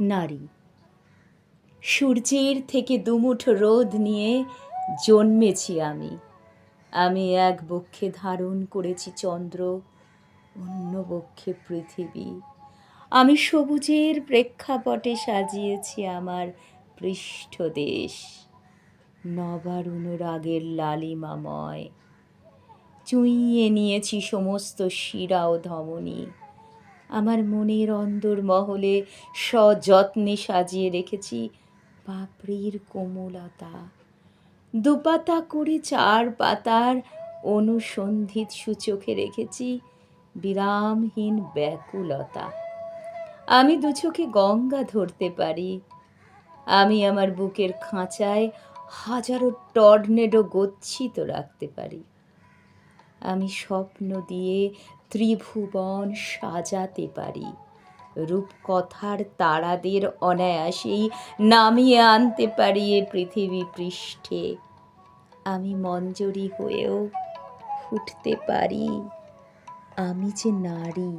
নারী। সূর্যের থেকে দুমুঠো রোদ নিয়ে জন্মেছি আমি। আমি এক বক্ষে ধারণ করেছি চন্দ্র, অন্য বক্ষে পৃথিবী। আমি সবুজের প্রেক্ষাপটে সাজিয়েছি আমার পৃষ্ঠদেশ নবার অনুরাগের লালিমাময়। চুইয়ে নিয়েছি সমস্ত শিরা ও ধমনী। আমার মনের মহলে সযত্নে সাজিয়ে রেখেছি পাপড়ির কোমলতা। দুপাতা করে চার পাতার অনুসন্ধিত সূচকে রেখেছি বিরামহীন ব্যাকুলতা। আমি দু চোখে গঙ্গা ধরতে পারি। আমি আমার বুকের খাঁচায় হাজারো টর্নেডো গচ্ছিত রাখতে পারি। আমি স্বপ্ন দিয়ে ত্রিভুবন সাজাতে পারি। রূপকথার তারাদের অনায়াসেই নামিয়ে আনতে পারি এ পৃথিবী পৃষ্ঠে। আমি মঞ্জরি হয়েও ফুটতে পারি। আমি যে নারী